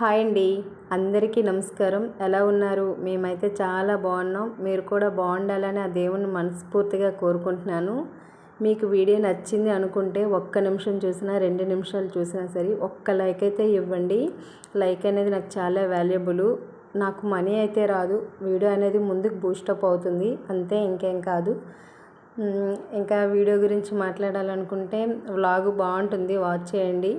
Hi అండి. అందరికీ నమస్కారం. ఎలా ఉన్నారు? మేమైతే చాలా బాగున్నాం. మీరు కూడా బాగుండాలని ఆ దేవుని మనస్ఫూర్తిగా కోరుకుంటున్నాను. మీకు వీడియో నచ్చింది అనుకుంటే ఒక్క నిమిషం చూసినా రెండు నిమిషాలు చూసినా సరే ఒక్క లైక్ అయితే ఇవ్వండి. లైక్ అనేది నాకు చాలా వాల్యుబుల్. నాకు మనీ అయితే రాదు. వీడియో అనేది ముందుకు బూస్టప్ అవుతుంది. అంతే ఇంకేం కాదు. ఇంకా వీడియో గురించి మాట్లాడాలనుకుంటే వ్లాగ్ బాగుంటుంది. వాచ్ చేయండి.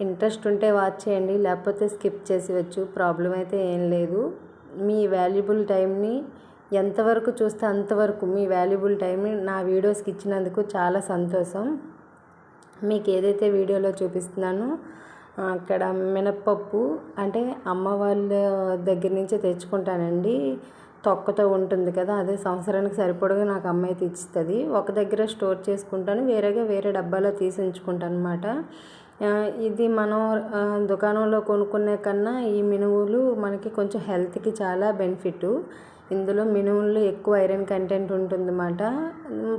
ఇంట్రెస్ట్ ఉంటే వాచ్ చేయండి లేకపోతే స్కిప్ చేసేయచ్చు ప్రాబ్లం అయితే ఏం లేదు. మీ వాల్యుబుల్ టైంని ఎంతవరకు చూస్తే అంతవరకు మీ వాల్యుబుల్ టైంని నా వీడియోస్కి ఇచ్చినందుకు చాలా సంతోషం. మీకు ఏదైతే వీడియోలో చూపిస్తున్నానో అక్కడ మినప్పప్పు అంటే అమ్మ వాళ్ళ దగ్గర నుంచే తెచ్చుకుంటానండి. తొక్కతో ఉంటుంది కదా అదే సంవత్సరానికి సరిపడగా నాకు అమ్మ అయితే ఒక దగ్గర స్టోర్ చేసుకుంటాను వేరేగా వేరే డబ్బాలో తీసి ఉంచుకుంటాను అనమాట ఇది మనం దుకాణంలో కొనుక్కునే కన్నా ఈ మినువులు మనకి కొంచెం హెల్త్కి చాలా బెనిఫిట్. ఇందులో మినుముల్లో ఎక్కువ ఐరన్ కంటెంట్ ఉంటుందన్నమాట.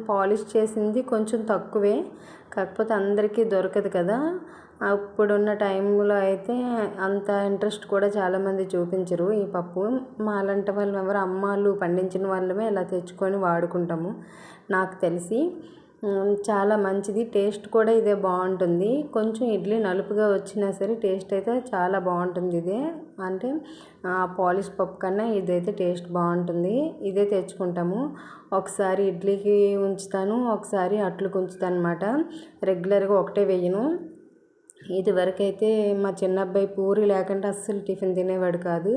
పాలిష్ చేసింది కొంచెం తక్కువే కాకపోతే అందరికీ దొరకదు కదా. అప్పుడున్న టైంలో అయితే అంత ఇంట్రెస్ట్ కూడా చాలామంది చూపించరు ఈ పప్పు. మాలాంటి వాళ్ళు ఎవరు అమ్మాళ్ళు పండించిన వాళ్ళమే ఇలా తెచ్చుకొని వాడుకుంటాము నాకు తెలిసి. చాలా మంచిది. టేస్ట్ కూడా ఇదే బాగుంటుంది. కొంచెం ఇడ్లీ నలుపుగా వచ్చినా సరే టేస్ట్ అయితే చాలా బాగుంటుంది ఇదే. అంటే పాలిష్ పప్పు కన్నా ఇదైతే టేస్ట్ బాగుంటుంది. ఇదే తెచ్చుకుంటాము. ఒకసారి ఇడ్లీకి ఉంచుతాను ఒకసారి అట్లుకి ఉంచుతాను అనమాట రెగ్యులర్గా ఒకటే వేయను. ఇది వరకైతే మా చిన్న అబ్బాయి పూరి లేకుండా అస్సలు టిఫిన్ తినేవాడు కాదు.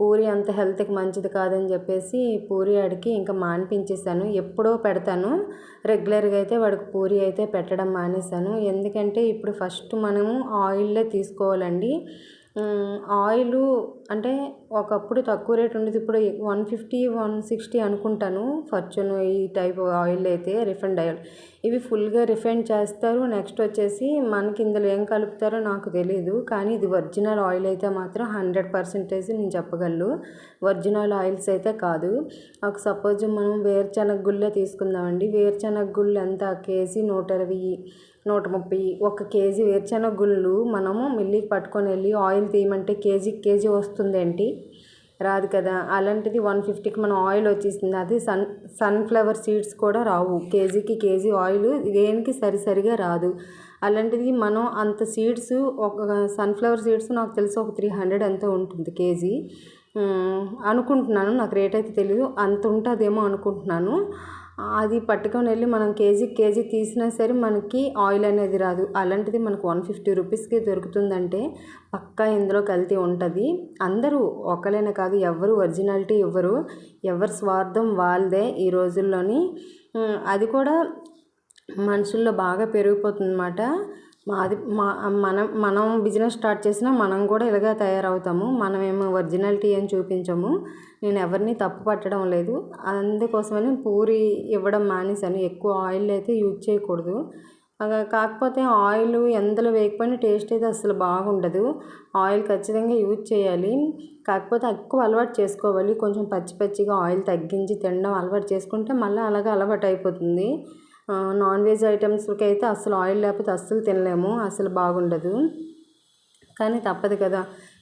పూరి అంత హెల్త్కి మంచిది కాదని చెప్పేసి పూరి ఆడికి ఇంకా మానిపించేసాను. ఎప్పుడో పెడతాను. రెగ్యులర్గా అయితే వాడికి పూరి అయితే పెట్టడం మానేశాను ఎందుకంటే ఇప్పుడు ఫస్ట్ మనము ఆయిల్లే తీసుకోవాలండి. ఆయిలు అంటే ఒకప్పుడు తక్కువ రేట్ ఉండేది. ఇప్పుడు వన్ ఫిఫ్టీ వన్ సిక్స్టీ అనుకుంటాను. ఫార్చ్యూన్ ఈ టైప్ ఆయిల్ అయితే రిఫైండ్ ఆయిల్. ఇవి ఫుల్గా రిఫైండ్ చేస్తారు. నెక్స్ట్ వచ్చేసి మనకి ఇందులో ఏం కలుపుతారో నాకు తెలియదు కానీ ఇది ఒరిజినల్ ఆయిల్ అయితే మాత్రం హండ్రెడ్ పర్సెంటేజ్ నేను చెప్పగలను. ఒరిజినల్ ఆయిల్స్ అయితే కాదు. ఒక సపోజ్ మనం వేరుశనగ గుళ్ళే తీసుకుందామండి. వేరుశనగ గుళ్ళు ఎంత? కేజీ నూట ఇరవై నూట ముప్పై. ఒక కేజీ వేరుశనగ గుళ్ళు మనము మిల్లికి పట్టుకొని వెళ్ళి ఆయిల్ తీయమంటే కేజీ కేజీ వస్తుందేంటి రాదు కదా. అలాంటిది వన్ ఫిఫ్టీకి మనం ఆయిల్ వచ్చేసింది. అది సన్ సన్ఫ్లవర్ సీడ్స్ కూడా రావు. కేజీకి కేజీ ఆయిల్ దేనికి సరిసరిగా రాదు. అలాంటిది మనం అంత సీడ్స్ ఒక సన్ఫ్లవర్ సీడ్స్ నాకు తెలిసి ఒక త్రీ హండ్రెడ్ ఎంతో ఉంటుంది కేజీ. అనుకుంటున్నాను. నాకు రేట్ అయితే తెలియదు అంత ఉంటుందేమో అనుకుంటున్నాను. అది పట్టుకొని వెళ్ళి మనం కేజీ కేజీ తీసినా సరే మనకి ఆయిల్ అనేది రాదు. అలాంటిది మనకు వన్ ఫిఫ్టీ రూపీస్కి దొరుకుతుందంటే పక్కా ఇందులో కల్తీ ఉంటుంది. అందరూ ఒకలైన కాదు ఎవరు ఒరిజినాలిటీ ఇవ్వరు ఎవరి స్వార్థం వాళ్ళదే ఈ రోజుల్లోని. అది కూడా మనుషుల్లో బాగా పెరిగిపోతుందన్నమాట. మాది మా మనం మనం బిజినెస్ స్టార్ట్ చేసినా మనం కూడా ఇలాగే తయారవుతాము. మనమేమో ఒరిజినాలిటీ అని చూపించము. నేను ఎవరిని తప్పు పట్టడం లేదు. అందుకోసమని పూరి ఇవ్వడం మానేశాను. ఎక్కువ ఆయిల్ అయితే యూజ్ చేయకూడదు. అలా కాకపోతే ఆయిల్ ఎందులో వేయకపోయినా టేస్ట్ అయితే అసలు బాగుండదు. ఆయిల్ ఖచ్చితంగా యూజ్ చేయాలి. కాకపోతే ఎక్కువ అలవాటు చేసుకోవాలి. కొంచెం పచ్చి పచ్చిగా ఆయిల్ తగ్గించి తినడం అలవాటు చేసుకుంటే మళ్ళీ అలాగే అలవాటు అయిపోతుంది. నాన్ వెజ్ ఐటమ్స్కి అయితే అసలు ఆయిల్ లేకపోతే అస్సలు తినలేము అసలు బాగుండదు. కానీ తప్పదు కదా.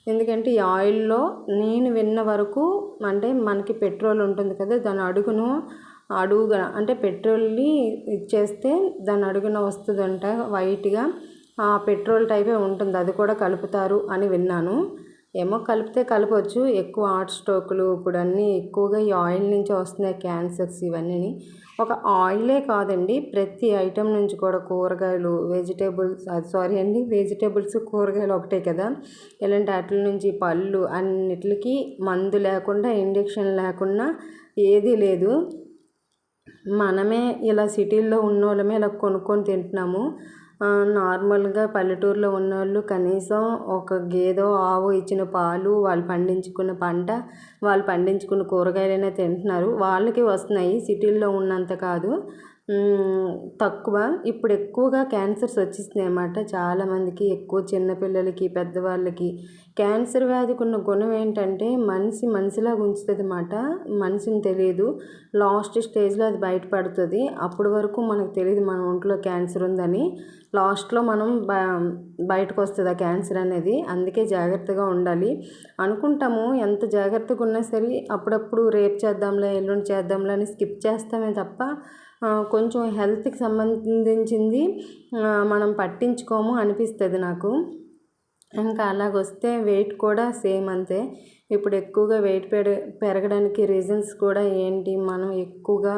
ఎందుకంటే ఈ ఆయిల్లో నేను విన్న వరకు అంటే మనకి పెట్రోల్ ఉంటుంది కదా దాని అడుగును అడుగుగా అంటే పెట్రోల్ని ఇచ్చేస్తే దాని అడుగున వస్తుందంట వైట్గా. ఆ పెట్రోల్ టైపే ఉంటుంది అది కూడా కలుపుతారు అని విన్నాను. ఏమో కలిపితే కలపవచ్చు ఎక్కువ హార్ట్ స్ట్రోకులు ఇప్పుడు అన్నీ ఎక్కువగా ఈ ఆయిల్ నుంచి వస్తున్నాయి క్యాన్సర్స్ ఇవన్నీ ఒక ఆయిలే కాదండి ప్రతి ఐటెం నుంచి కూడా కూరగాయలు వెజిటేబుల్స్ సారీ అండి వెజిటేబుల్స్ కూరగాయలు ఒకటే కదా. ఇలాంటి వాటి నుంచి పళ్ళు అన్నిటికి మందు లేకుండా ఇంజెక్షన్ లేకుండా ఏదీ లేదు. మనమే ఇలా సిటీల్లో ఉన్నోళ్ళమే ఇలా కొనుక్కొని తింటున్నాము. నార్మల్గా పల్లెటూరులో ఉన్నోళ్ళు కనీసం ఒక గేదో ఆవు ఇచ్చిన పాలు వాళ్ళు పండించుకున్న పంట వాళ్ళు పండించుకున్న కూరగాయలైనా తింటున్నారు. వాళ్ళకి వస్తున్నాయి. సిటీల్లో ఉన్నంత కాదు. తక్కువ. ఇప్పుడు ఎక్కువగా క్యాన్సర్స్ వచ్చేస్తున్నాయి అన్నమాట. చాలామందికి ఎక్కువ చిన్నపిల్లలకి పెద్దవాళ్ళకి. క్యాన్సర్ వ్యాధికి ఉన్న గుణం ఏంటంటే మనిషి మనిషిలాగా ఉంచుతుంది అన్నమాట. మనిషిని తెలియదు. లాస్ట్ స్టేజ్లో అది బయటపడుతుంది. అప్పటి వరకు మనకు తెలియదు మన ఒంట్లో క్యాన్సర్ ఉందని. లాస్ట్లో మనం బ బయటకు వస్తుంది ఆ క్యాన్సర్ అనేది. అందుకే జాగ్రత్తగా ఉండాలి. అనుకుంటాము ఎంత జాగ్రత్తగా ఉన్నా సరే అప్పుడప్పుడు రేపు చేద్దాంలే ఎల్లుండి చేద్దాంలే అని స్కిప్ చేస్తామే తప్ప కొంచెం హెల్త్కి సంబంధించింది మనం పట్టించుకోము అనిపిస్తుంది నాకు. ఇంకా అలాగొస్తే వెయిట్ కూడా సేమ్ అంతే. ఇప్పుడు ఎక్కువగా వెయిట్ పెడ పెరగడానికి రీజన్స్ కూడా ఏంటి? మనం ఎక్కువగా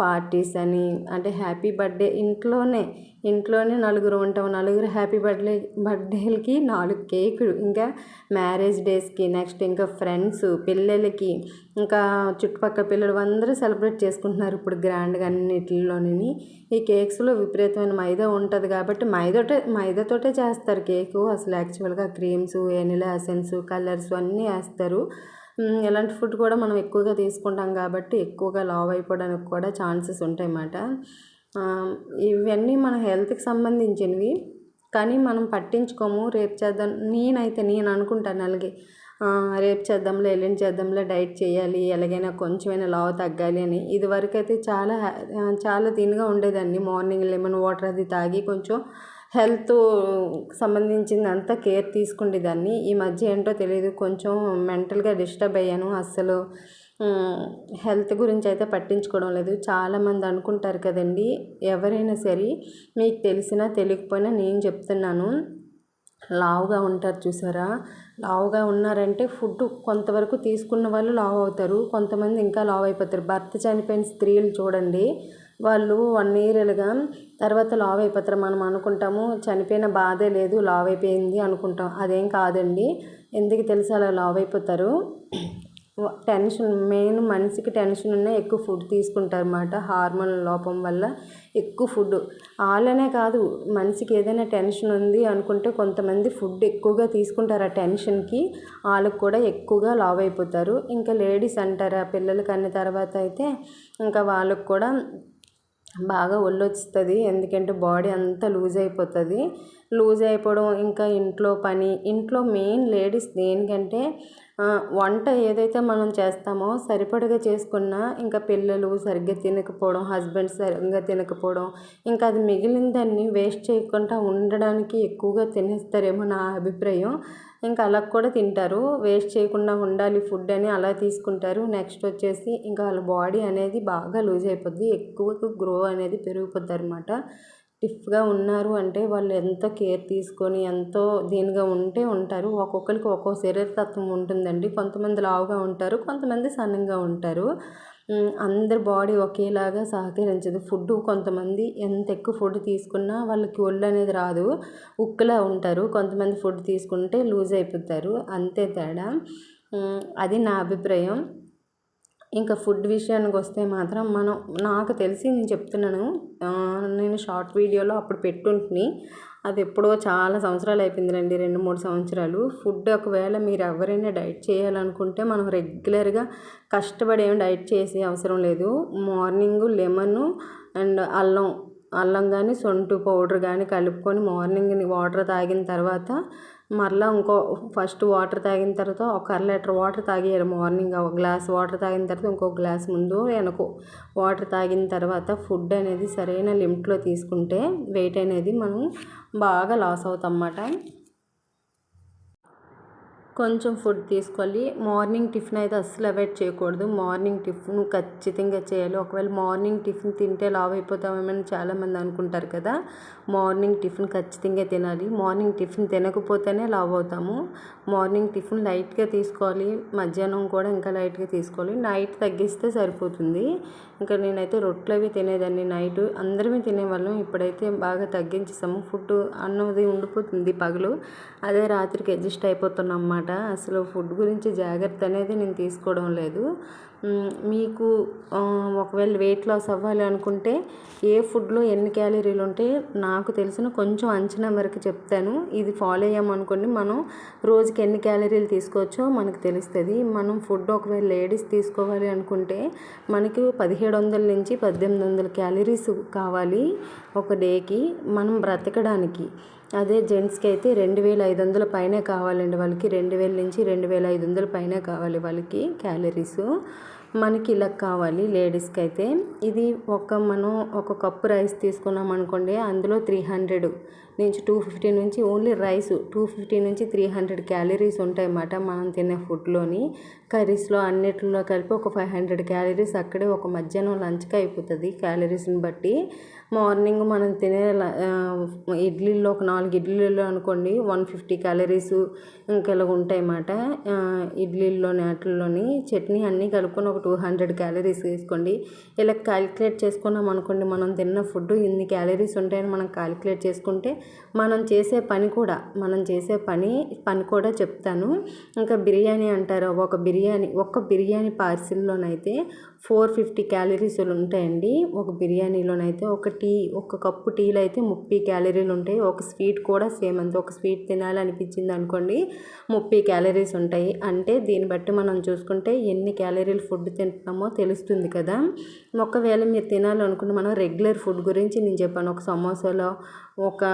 పార్టీస్ అని అంటే హ్యాపీ బర్త్డే ఇంట్లోనే ఇంట్లోనే నలుగురు ఉంటాం. నలుగురు హ్యాపీ బర్త్డే బర్త్డేలకి నాలుగు కేకులు ఇంకా మ్యారేజ్ డేస్కి నెక్స్ట్ ఇంకా ఫ్రెండ్స్ పిల్లలకి ఇంకా చుట్టుపక్కల పిల్లలు అందరూ సెలబ్రేట్ చేసుకుంటున్నారు ఇప్పుడు గ్రాండ్గా అన్నిటిలోని ఈ కేక్స్లో విపరీతమైన మైదా ఉంటుంది కాబట్టి మైదాటే మైదాతోటే చేస్తారు కేకు. అసలు యాక్చువల్గా క్రీమ్స్ వెనిలా ఎసెన్స్ కలర్స్ అన్నీ వేస్తారు. ఇలాంటి ఫుడ్ కూడా మనం ఎక్కువగా తీసుకుంటాం కాబట్టి ఎక్కువగా లావ్ అయిపోవడానికి కూడా ఛాన్సెస్ ఉంటాయి అన్నమాట ఇవన్నీ మన హెల్త్కి సంబంధించినవి. కానీ మనం పట్టించుకోము. రేపు చేద్దాం. నేనైతే నేను అనుకుంటాను అలాగే. రేపు చేద్దాంలే ఎల్లుండి చేద్దాంలే డైట్ చేయాలి ఎలాగైనా కొంచెమైనా లావు తగ్గాలి అని. ఇదివరకు అయితే చాలా చాలా తిన్నగా ఉండేదాన్ని మార్నింగ్ లెమన్ వాటర్ అది తాగి కొంచెం హెల్త్ సంబంధించిందంతా కేర్ తీసుకునేదాన్ని ఈ మధ్య ఏంటో తెలియదు కొంచెం మెంటల్గా డిస్టర్బ్ అయ్యాను. అస్సలు హెల్త్ గురించి అయితే పట్టించుకోవడం లేదు. చాలామంది అనుకుంటారు కదండి ఎవరైనా సరే మీకు తెలిసినా తెలియకపోయినా నేను చెప్తున్నాను. లావుగా ఉంటారు చూసారా? లావుగా ఉన్నారంటే ఫుడ్ కొంతవరకు తీసుకున్న వాళ్ళు లావు అవుతారు. కొంతమంది ఇంకా లావు అయిపోతారు. భర్త చనిపోయిన స్త్రీలు చూడండి. వాళ్ళు వన్ ఇయర్లుగా తర్వాత లావు అయిపోతారు. మనం అనుకుంటాము చనిపోయిన బాధే లేదు లావు అయిపోయింది అనుకుంటాం. అదేం కాదండి. ఎందుకు తెలిసి అలా లావు అయిపోతారు? టెన్షన్ మెయిన్ మనిషికి టెన్షన్ ఉన్న ఎక్కువ ఫుడ్ తీసుకుంటారు అన్నమాట హార్మోన్ లోపం వల్ల ఎక్కువ ఫుడ్. వాళ్ళనే కాదు మనిషికి ఏదైనా టెన్షన్ ఉంది అనుకుంటే కొంతమంది ఫుడ్ ఎక్కువగా తీసుకుంటారు ఆ టెన్షన్కి. వాళ్ళకు కూడా ఎక్కువగా లావ్ అయిపోతారు. ఇంకా లేడీస్ అంటారు ఆ పిల్లలకి అన్న తర్వాత అయితే ఇంకా వాళ్ళకు కూడా బాగా ఒళ్ళు వస్తుంది ఎందుకంటే బాడీ అంతా లూజ్ అయిపోతుంది. లూజ్ అయిపోవడం ఇంకా ఇంట్లో పని ఇంట్లో మెయిన్ లేడీస్ దేనికంటే వంట ఏదైతే మనం చేస్తామో సరిపడగా చేసుకున్నా ఇంకా పిల్లలు సరిగ్గా తినకపోవడం హస్బెండ్ సరిగ్గా తినకపోవడం ఇంకా అది మిగిలిన దాన్ని వేస్ట్ చేయకుండా ఉండడానికి ఎక్కువగా తినేస్తారేమో నా అభిప్రాయం. ఇంకా అలా కూడా తింటారు. వేస్ట్ చేయకుండా ఉండాలి ఫుడ్ అని అలా తీసుకుంటారు. నెక్స్ట్ వచ్చేసి ఇంకా వాళ్ళ బాడీ అనేది బాగా లూజ్ అయిపోద్ది. ఎక్కువ గ్రో అనేది పెరిగిపోద్ది అనమాట స్టిఫ్గా ఉన్నారు అంటే వాళ్ళు ఎంతో కేర్ తీసుకొని ఎంతో దీనిగా ఉంటే ఉంటారు. ఒక్కొక్కరికి ఒక్కో శరీరతత్వం ఉంటుందండి. కొంతమంది లావుగా ఉంటారు కొంతమంది సన్నంగా ఉంటారు. అందరి బాడీ ఒకేలాగా సహకరించదు. ఫుడ్ కొంతమంది ఎంత ఎక్కువ ఫుడ్ తీసుకున్నా వాళ్ళకి ఒళ్ళు అనేది రాదు. ఉక్కులా ఉంటారు. కొంతమంది ఫుడ్ తీసుకుంటే లూజ్ అయిపోతారు. అంతే తేడా. అది నా అభిప్రాయం. ఇంకా ఫుడ్ విషయానికి వస్తే మాత్రం మనం నాకు తెలిసి నేను చెప్తున్నాను నేను షార్ట్ వీడియోలో అప్పుడు పెట్టుంటుని. అది ఎప్పుడో చాలా సంవత్సరాలు అయిపోయిందిలేండి రెండు మూడు సంవత్సరాలు. ఫుడ్ ఒకవేళ మీరు ఎవరైనా డైట్ చేయాలనుకుంటే మనం రెగ్యులర్గా కష్టపడి ఏం డైట్ చేసే అవసరం లేదు. మార్నింగ్ లెమన్ అండ్ అల్లం అల్లం కానీ సొంటి పౌడర్ కానీ కలుపుకొని మార్నింగ్ వాటర్ తాగిన తర్వాత మరలా ఇంకో ఫస్ట్ వాటర్ తాగిన తర్వాత ఒక అర లీటర్ వాటర్ తాగేయాలి మార్నింగ్. ఒక గ్లాస్ వాటర్ తాగిన తర్వాత ఇంకో గ్లాస్ ముందు వెనకో. వాటర్ తాగిన తర్వాత ఫుడ్ అనేది సరైన లిమిట్లో తీసుకుంటే వెయిట్ అనేది మనం బాగా లాస్ అవుతాం అన్నమాట. కొంచెం ఫుడ్ తీసుకోవాలి. మార్నింగ్ టిఫిన్ అయితే అస్సలు అవాయిడ్ చేయకూడదు. మార్నింగ్ టిఫిన్ ఖచ్చితంగా చేయాలి. ఒకవేళ మార్నింగ్ టిఫిన్ తింటే లావ్ అయిపోతామేమని చాలామంది అనుకుంటారు కదా. మార్నింగ్ టిఫిన్ ఖచ్చితంగా తినాలి. మార్నింగ్ టిఫిన్ తినకపోతేనే లావ్ అవుతాము. మార్నింగ్ టిఫిన్ లైట్గా తీసుకోవాలి. మధ్యాహ్నం కూడా ఇంకా లైట్గా తీసుకోవాలి. నైట్ తగ్గిస్తే సరిపోతుంది. ఇంకా నేనైతే రొట్టెలు అవి తినేదాన్ని నైట్. అందరమే తినేవాళ్ళం. ఇప్పుడైతే బాగా తగ్గించేసాము ఫుడ్ అన్నది ఉండిపోతుంది పగలు. అదే రాత్రికి అడ్జస్ట్ అయిపోతున్నాం అన్నమాట. అనమాట. అసలు ఫుడ్ గురించి జాగ్రత్త అనేది నేను తీసుకోవడం లేదు. మీకు ఒకవేళ వెయిట్ లాస్ అవ్వాలి అనుకుంటే ఏ ఫుడ్లో ఎన్ని క్యాలరీలు ఉంటే నాకు తెలిసిన కొంచెం అంచనా మేరకు చెప్తాను. ఇది ఫాలో అయ్యామనుకోండి మనం రోజుకి ఎన్ని క్యాలరీలు తీసుకోవచ్చో మనకు తెలుస్తుంది. మనం ఫుడ్ ఒకవేళ లేడీస్ తీసుకోవాలి అనుకుంటే మనకి పదిహేడు వందల నుంచి పద్దెనిమిది వందల క్యాలరీస్ కావాలి ఒక డేకి మనం బ్రతకడానికి. అదే జెంట్స్కి అయితే రెండు వేల ఐదు వందల పైనే కావాలండి వాళ్ళకి. రెండు వేల నుంచి రెండు వేల ఐదు వందల పైనే కావాలి వాళ్ళకి క్యాలరీస్. మనకి ఇలా కావాలి లేడీస్కి అయితే. ఇది ఒక మనం ఒక కప్పు రైస్ తీసుకున్నాం అనుకోండి అందులో త్రీ హండ్రెడ్ నుంచి టూ ఫిఫ్టీ నుంచి ఓన్లీ రైస్ టూ ఫిఫ్టీ నుంచి త్రీ హండ్రెడ్ క్యాలరీస్ ఉంటాయి అన్నమాట మనం తినే ఫుడ్లోని. కర్రీస్లో అన్నిటిలో కలిపి ఒక ఫైవ్ హండ్రెడ్ క్యాలరీస్ అక్కడే ఒక మధ్యాహ్నం లంచ్కి అయిపోతుంది క్యాలరీస్ని బట్టి. మార్నింగ్ మనం తినే ఇడ్లీల్లో ఇడ్లీలో ఒక నాలుగు ఇడ్లీలు అనుకోండి వన్ ఫిఫ్టీ క్యాలరీస్ ఇంకా ఇలా ఉంటాయి అన్నమాట ఇడ్లీల్లోని వాటిల్లోని చట్నీ అన్నీ కలుపుకొని ఒక టూ హండ్రెడ్ క్యాలరీస్ వేసుకోండి ఇలా క్యాలిక్యులేట్ చేసుకున్నాం అనుకోండి మనం తిన్న ఫుడ్ ఇన్ని క్యాలరీస్ ఉంటాయని మనం క్యాలిక్యులేట్ చేసుకుంటే మనం చేసే పని కూడా మనం చేసే పని పని కూడా చెప్తాను. ఇంకా బిర్యానీ అంటారు ఒక బిర్యానీ ఒక్క బిర్యానీ పార్సిల్లోనైతే ఫోర్ ఫిఫ్టీ క్యాలరీస్ ఉంటాయండి. ఒక బిర్యానీలోనైతే ఒక టీ ఒక కప్పు టీలో అయితే ముప్పై క్యాలరీలు ఉంటాయి. ఒక స్వీట్ కూడా సేమ్ అంతే. ఒక స్వీట్ తినాలనిపించింది అనుకోండి ముప్పై క్యాలరీస్ ఉంటాయి. అంటే దీన్ని బట్టి మనం చూసుకుంటే ఎన్ని క్యాలరీలు ఫుడ్ తింటున్నామో తెలుస్తుంది కదా. ఒకవేళ మీరు తినాలనుకుంటే మనం రెగ్యులర్ ఫుడ్ గురించి నేను చెప్పాను. ఒక సమోసాలో ఒక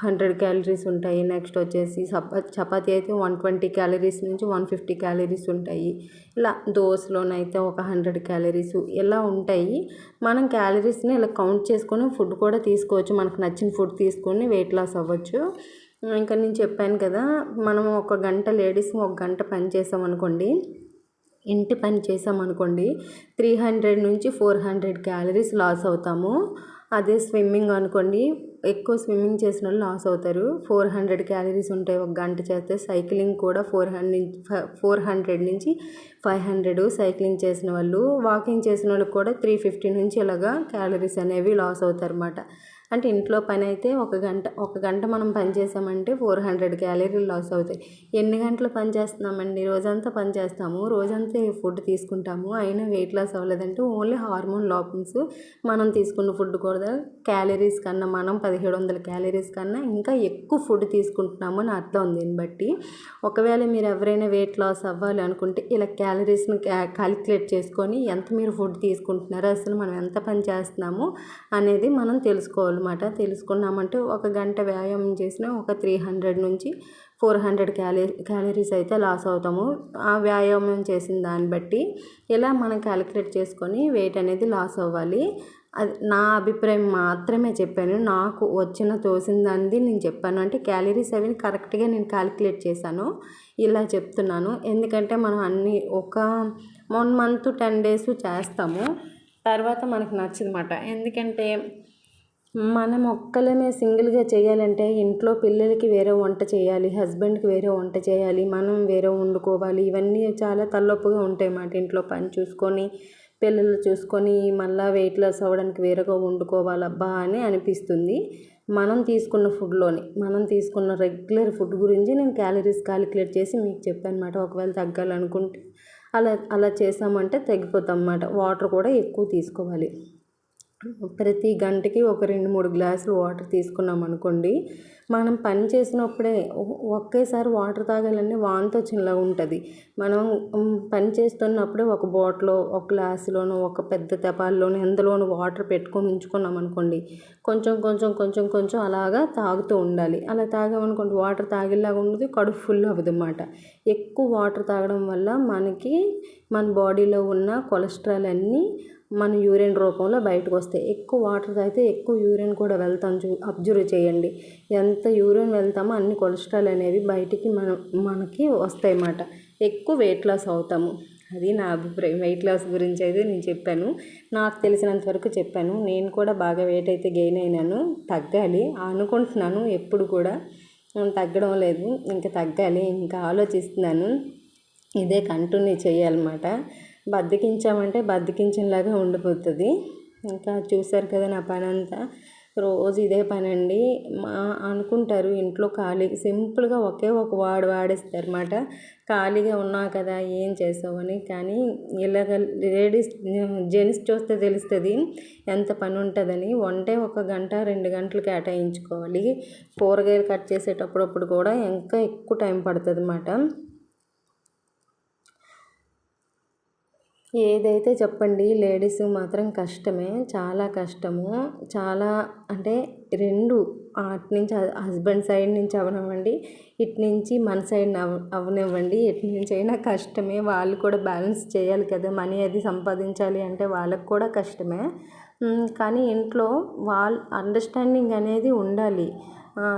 హండ్రెడ్ క్యాలరీస్ ఉంటాయి. నెక్స్ట్ వచ్చేసి చపా చపాతీ అయితే వన్ ట్వంటీ క్యాలరీస్ నుంచి వన్ ఫిఫ్టీ క్యాలరీస్ ఉంటాయి. ఇలా దోశలోనైతే ఒక హండ్రెడ్ క్యాలరీస్ ఇలా ఉంటాయి. మనం క్యాలరీస్ని ఇలా కౌంట్ చేసుకొని ఫుడ్ కూడా తీసుకోవచ్చు. మనకు నచ్చిన ఫుడ్ తీసుకొని వెయిట్ లాస్ అవ్వచ్చు. ఇంకా నేను చెప్పాను కదా మనం ఒక గంట లేడీస్ ఒక గంట పని చేసాం అనుకోండి ఇంటి పని చేసామనుకోండి త్రీ హండ్రెడ్ నుంచి ఫోర్ హండ్రెడ్ క్యాలరీస్ లాస్ అవుతాము. అదే స్విమ్మింగ్ అనుకోండి ఎక్కువ స్విమ్మింగ్ చేసిన వాళ్ళు లాస్ అవుతారు. ఫోర్ హండ్రెడ్ క్యాలరీస్ ఉంటాయి ఒక గంట చేస్తే. సైక్లింగ్ కూడా ఫోర్ హండ్రెడ్ ఫోర్ హండ్రెడ్ నుంచి ఫైవ్ హండ్రెడ్ సైక్లింగ్ చేసిన వాళ్ళు. వాకింగ్ చేసిన వాళ్ళకి కూడా త్రీ ఫిఫ్టీ నుంచి ఇలాగా క్యాలరీస్ అనేవి లాస్ అవుతారు అన్నమాట అంటే ఇంట్లో పని అయితే ఒక గంట ఒక గంట మనం పని చేసామంటే ఫోర్ హండ్రెడ్ క్యాలరీలు లాస్ అవుతాయి. ఎన్ని గంటలు పని చేస్తున్నామండి? రోజంతా పని చేస్తాము రోజంతా ఫుడ్ తీసుకుంటాము అయినా వెయిట్ లాస్ అవ్వలేదంటే ఓన్లీ హార్మోన్ లోపన్స్ మనం తీసుకున్న ఫుడ్ కూడా క్యాలరీస్ కన్నా మనం పదిహేడు వందల క్యాలరీస్ కన్నా ఇంకా ఎక్కువ ఫుడ్ తీసుకుంటున్నాము అని అర్థం ఉంది. దీన్ని బట్టి ఒకవేళ మీరు ఎవరైనా వెయిట్ లాస్ అవ్వాలి అనుకుంటే ఇలా క్యాలరీస్ని క్యాలిక్యులేట్ చేసుకొని ఎంత మీరు ఫుడ్ తీసుకుంటున్నారో అసలు మనం ఎంత పని చేస్తున్నాము అనేది మనం తెలుసుకోవాలి. అనమాట తెలుసుకున్నామంటే ఒక గంట వ్యాయామం చేసినా ఒక త్రీ హండ్రెడ్ నుంచి ఫోర్ హండ్రెడ్ క్యాలీ క్యాలరీస్ అయితే లాస్ అవుతాము. ఆ వ్యాయామం చేసిన దాన్ని బట్టి ఇలా మనం క్యాలిక్యులేట్ చేసుకొని వెయిట్ అనేది లాస్ అవ్వాలి? అది నా అభిప్రాయం మాత్రమే చెప్పాను. నాకు వచ్చిన తోసిన దాన్ని నేను చెప్పాను. అంటే క్యాలరీస్ అవి కరెక్ట్గా నేను క్యాలిక్యులేట్ చేశాను. ఇలా చెప్తున్నాను. ఎందుకంటే మనం అన్ని ఒక వన్ మంత్ టెన్ డేస్ చేస్తాము. తర్వాత మనకు నచ్చదన్నమాట. ఎందుకంటే మనం ఒక్కలమే సింగిల్గా చేయాలంటే ఇంట్లో పిల్లలకి వేరే వంట చేయాలి హస్బెండ్కి వేరే వంట చేయాలి మనం వేరే వండుకోవాలి. ఇవన్నీ చాలా తలనొప్పిగా ఉంటాయి అన్నమాట ఇంట్లో పని చూసుకొని పిల్లలు చూసుకొని మళ్ళీ వెయిట్ లాస్ అవ్వడానికి వేరేగా వండుకోవాలబ్బా అని అనిపిస్తుంది. మనం తీసుకున్న ఫుడ్లోని మనం తీసుకున్న రెగ్యులర్ ఫుడ్ గురించి నేను క్యాలరీస్ క్యాలిక్యులేట్ చేసి మీకు చెప్పాను అనమాట ఒకవేళ తగ్గాలనుకుంటే అలా అలా చేసామంటే తగ్గిపోతాం అన్నమాట వాటర్ కూడా ఎక్కువ తీసుకోవాలి. ప్రతి గంటకి ఒక రెండు మూడు గ్లాసులు వాటర్ తీసుకున్నాం అనుకోండి మనం పని చేసినప్పుడే ఒకేసారి వాటర్ తాగాలని వాంతి వచ్చినలా ఉంటుంది. మనం పని చేస్తున్నప్పుడే ఒక బాటిల్ ఒక గ్లాసులోనో ఒక పెద్ద తెపాల్లోనో ఎందులోనూ వాటర్ పెట్టుకొని ఉంచుకున్నాం అనుకోండి కొంచెం కొంచెం కొంచెం కొంచెం అలాగా తాగుతూ ఉండాలి. అలా తాగామనుకోండి వాటర్ తాగేలాగా ఉండదు కడుపు ఫుల్ అవ్వదు అన్నమాట ఎక్కువ వాటర్ తాగడం వల్ల మనకి మన బాడీలో ఉన్న కొలెస్ట్రాల్ అన్నీ మన యూరిన్ రూపంలో బయటకు వస్తాయి. ఎక్కువ వాటర్ తాగితే ఎక్కువ యూరిన్ కూడా వెళ్తాం చూ అబ్జర్వ్ చేయండి. ఎంత యూరిన్ వెళ్తామో అన్ని కొలెస్ట్రాల్ అనేవి బయటికి మన మనకి వస్తాయి అన్నమాట. ఎక్కువ వెయిట్ లాస్ అవుతాము. అది నా అభిప్రాయం. వెయిట్ లాస్ గురించి అయితే నేను చెప్పాను. నాకు తెలిసినంత వరకు చెప్పాను. నేను కూడా బాగా వెయిట్ అయితే గెయిన్ అయినాను. తగ్గాలి. అనుకుంటున్నాను ఎప్పుడు కూడా. తగ్గడం లేదు. ఇంకా తగ్గాలి. ఇంకా ఆలోచిస్తున్నాను. ఇదే కంటిన్యూ చేయాలన్నమాట బద్దకించామంటే బద్దకించినలాగా ఉండిపోతుంది. ఇంకా చూసారు కదా నా పని అంతా రోజు ఇదే పని అండి మా అనుకుంటారు ఇంట్లో ఖాళీ సింపుల్గా ఒకే ఒక వాడు వాడేస్తారు అనమాట ఖాళీగా ఉన్నావు కదా ఏం చేసావని కానీ ఇలాగ లేడీస్ జెంట్స్ చూస్తే తెలుస్తుంది ఎంత పని ఉంటుందని వంటే ఒక గంట రెండు గంటలు కేటాయించుకోవాలి. కూరగాయలు కట్ చేసేటప్పుడప్పుడు కూడా ఇంకా ఎక్కువ టైం పడుతుంది అన్నమాట ఏదైతే చెప్పండి లేడీస్ మాత్రం కష్టమే చాలా కష్టము. చాలా అంటే రెండు అటు నుంచి హస్బెండ్ సైడ్ నుంచి అవనివ్వండి ఇటు నుంచి మన సైడ్ అవ అవనివ్వండి. ఎటు నుంచి అయినా కష్టమే. వాళ్ళు కూడా బ్యాలెన్స్ చేయాలి కదా. మనీ అది సంపాదించాలి అంటే వాళ్ళకు కూడా కష్టమే. కానీ ఇంట్లో వాళ్ళ అండర్స్టాండింగ్ అనేది ఉండాలి.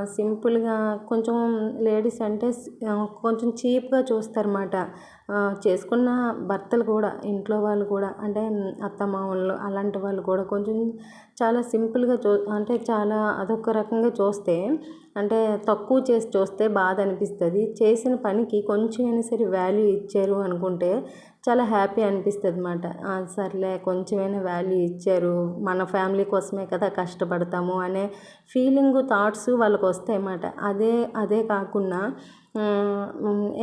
సింపుల్గా కొంచెం లేడీస్ అంటే కొంచెం చీప్గా చూస్తారన్నమాట. చేసుకున్న భర్తలు కూడా ఇంట్లో వాళ్ళు కూడా అంటే అత్తమామలు అలాంటి వాళ్ళు కూడా కొంచెం చాలా సింపుల్గా చూ అంటే చాలా అదొక రకంగా చూస్తే అంటే తక్కువ చేసి చూస్తే బాధ అనిపిస్తుంది. చేసిన పనికి కొంచెం అయినా సరే వాల్యూ ఇచ్చారు అనుకుంటే చాలా హ్యాపీ అనిపిస్తుంది అనమాట సర్లే కొంచెమైనా వాల్యూ ఇచ్చారు మన ఫ్యామిలీ కోసమే కదా కష్టపడతాము అనే ఫీలింగ్ థాట్స్ వాళ్ళకి వస్తాయి అన్నమాట అదే అదే కాకుండా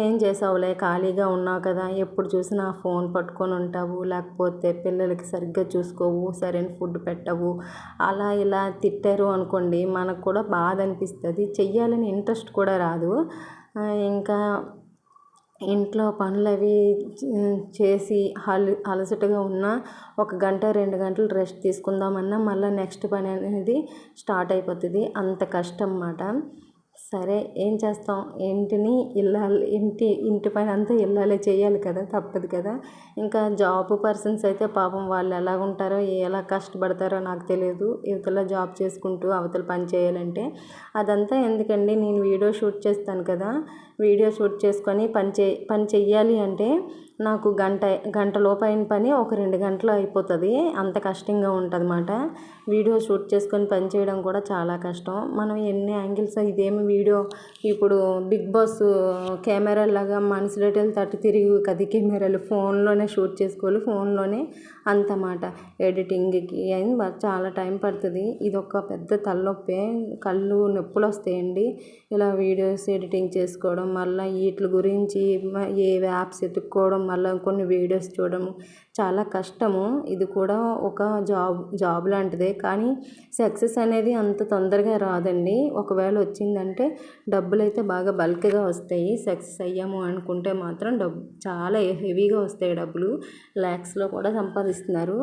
ఏం చేసావులే? ఖాళీగా ఉన్నావు కదా. ఎప్పుడు చూసినా ఫోన్ పట్టుకొని ఉంటావు. లేకపోతే పిల్లలకి సరిగ్గా చూసుకోవు. సరైన ఫుడ్ పెట్టవు. అలా ఇలా తిట్టారు అనుకోండి మనకు కూడా బాధ అనిపిస్తుంది. చెయ్యాలని ఇంట్రెస్ట్ కూడా రాదు. ఇంకా ఇంట్లో పనులు అవి చేసి అల అలసటగా ఉన్న ఒక గంట రెండు గంటలు రెస్ట్ తీసుకుందామన్నా మళ్ళీ నెక్స్ట్ పని అనేది స్టార్ట్ అయిపోతుంది. అంత కష్టం అన్నమాట. సరే ఏం చేస్తాం? ఇంటిని ఇల్లాలి ఇంటి ఇంటి పని అంతా ఇల్లాలే చేయాలి కదా తప్పదు కదా. ఇంకా జాబ్ పర్సన్స్ అయితే పాపం వాళ్ళు ఎలా ఉంటారో ఎలా కష్టపడతారో నాకు తెలియదు. ఇవతల జాబ్ చేసుకుంటూ అవతల పని చేయాలంటే. అదంతా ఎందుకండి? నేను వీడియో షూట్ చేస్తాను కదా. వీడియో షూట్ చేసుకొని పని చే పని చెయ్యాలి అంటే నాకు గంట గంట లోపైన పని ఒక రెండు గంటలు అయిపోతుంది. అంత కష్టంగా ఉంటుంది అన్నమాట వీడియో షూట్ చేసుకొని పని చేయడం కూడా చాలా కష్టం. మనం ఎన్ని యాంగిల్స్ ఇదేమి వీడియో? ఇప్పుడు బిగ్ బాస్ కెమెరా లాగా మనుషులెటలు తట్టు తిరిగి కది కెమెరాలు ఫోన్లోనే షూట్ చేసుకోవాలి ఫోన్లోనే అంతమాట. ఎడిటింగ్కి అని చాలా టైం పడుతుంది. ఇది ఒక పెద్ద తలనొప్పి. కళ్ళు నొప్పులు వస్తాయండి. ఇలా వీడియోస్ ఎడిటింగ్ చేసుకోవడం మళ్ళీ వీటి గురించి ఏ యాప్స్ ఎత్తుక్కోవడం మళ్ళీ కొన్ని వీడియోస్ చూడడం చాలా కష్టము. ఇది కూడా ఒక జాబ్ జాబ్ లాంటిదే. కానీ సక్సెస్ అనేది అంత తొందరగా రాదండి. ఒకవేళ వచ్చిందంటే డబ్బులు అయితే బాగా బల్క్గా వస్తాయి. సక్సెస్ అయ్యాము అనుకుంటే మాత్రం డబ్బు చాలా హెవీగా వస్తాయి డబ్బులు. ల్యాక్స్లో కూడా సంపాదిస్తున్నారు.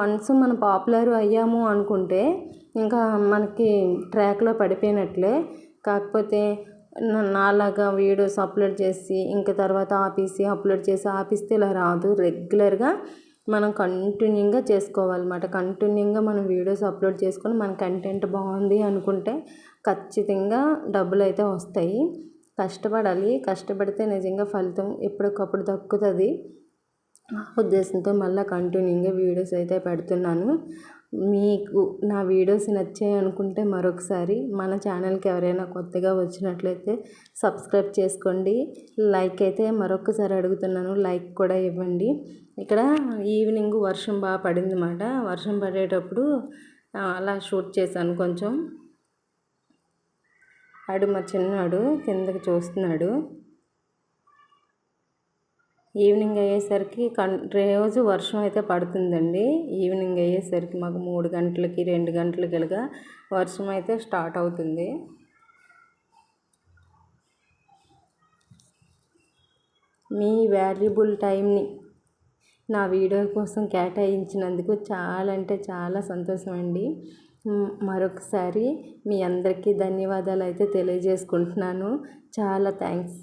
వన్స్ మనం పాపులర్ అయ్యాము అనుకుంటే ఇంకా మనకి ట్రాక్లో పడిపోయినట్లే. కాకపోతే నాలాగా వీడియోస్ అప్లోడ్ చేసి ఇంకా తర్వాత ఆపేసి అప్లోడ్ చేసి ఆపిస్తే ఇలా రాదు. రెగ్యులర్గా మనం కంటిన్యూగా చేసుకోవాలన్నమాట. కంటిన్యూగా మనం వీడియోస్ అప్లోడ్ చేసుకొని మన కంటెంట్ బాగుంది అనుకుంటే ఖచ్చితంగా డబ్బులు అయితే వస్తాయి. కష్టపడాలి. కష్టపడితే నిజంగా ఫలితం ఎప్పటికప్పుడు దక్కుతుంది. ఉద్దేశంతో మళ్ళీ కంటిన్యూగా వీడియోస్ అయితే పెడుతున్నాను. మీకు నా వీడియోస్ నచ్చాయి అనుకుంటే మరొకసారి మన ఛానల్కి ఎవరైనా కొత్తగా వచ్చినట్లయితే సబ్స్క్రైబ్ చేసుకోండి. లైక్ అయితే మరొకసారి అడుగుతున్నాను. లైక్ కూడా ఇవ్వండి. ఇక్కడ ఈవినింగ్ వర్షం బాగా పడింది అన్నమాట వర్షం పడేటప్పుడు అలా షూట్ చేశాను కొంచెం. అడు మా చిన్నాడు కిందకి చూస్తున్నాడు. ఈవినింగ్ అయ్యేసరికి కన్ రోజు వర్షం అయితే పడుతుందండి. ఈవినింగ్ అయ్యేసరికి మాకు మూడు గంటలకి రెండు గంటలకిగా వర్షం అయితే స్టార్ట్ అవుతుంది. మీ వాల్యుబుల్ టైంని నా వీడియో కోసం కేటాయించినందుకు చాలా అంటే చాలా సంతోషం అండి మరొకసారి మీ అందరికీ ధన్యవాదాలు అయితే తెలియజేసుకుంటున్నాను. చాలా థ్యాంక్స్.